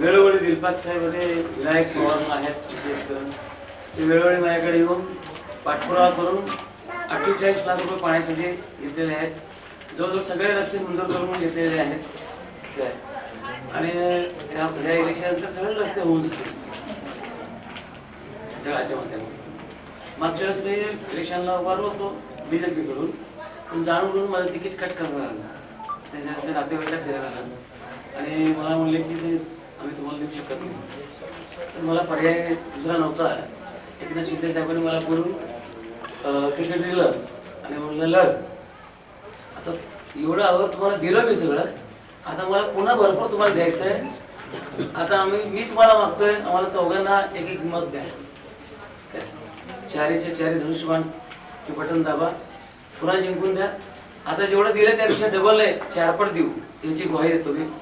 वेळोवेळी साहेब होते विनायक पवार आहेत ते वेळोवेळी माझ्याकडे येऊन पाठपुरावा करून अठ्ठेचाळीस लाख रुपये पाण्यासाठी घेतलेले आहेत. जवळजवळ सगळे रस्ते मंजूर करून घेतलेले आहेत. आणि त्या या इलेक्शननंतर सगळे रस्ते होऊन जातील. सगळ्याच्या माध्यमातून मागच्या वेळेस मी इलेक्शनला उभारलो होतो बी जे पीकडून पण जाणून करून माझं तिकीट कट करणार आलं. त्याच्या नातेवाईकात फिरायला आलं. आणि मला म्हणले की ते आम्ही तुम्हाला देऊ शकत नाही. तर मला पर्याय दुसरा नव्हता. एकदा शिंदे साहेबांनी मला बोलून क्रिकेट तिकीट दिलं आणि म्हणलं लढ. आता एवढं अवर तुम्हाला दिलं मी सगळं. आता मला पुन्हा भरपूर तुम्हाला द्यायचं आहे. आता आम्ही मी तुम्हाला मागतोय. आम्हाला चौघांना एक एक मत द्या. काय? चारीचे चारी धनुष्यबाण चे बटन दाबा. पुन्हा जिंकून द्या. आता जेवढं दिलं त्यापेक्षा डबल आहे. चारपट देऊ. याची ग्वाही देतो मी.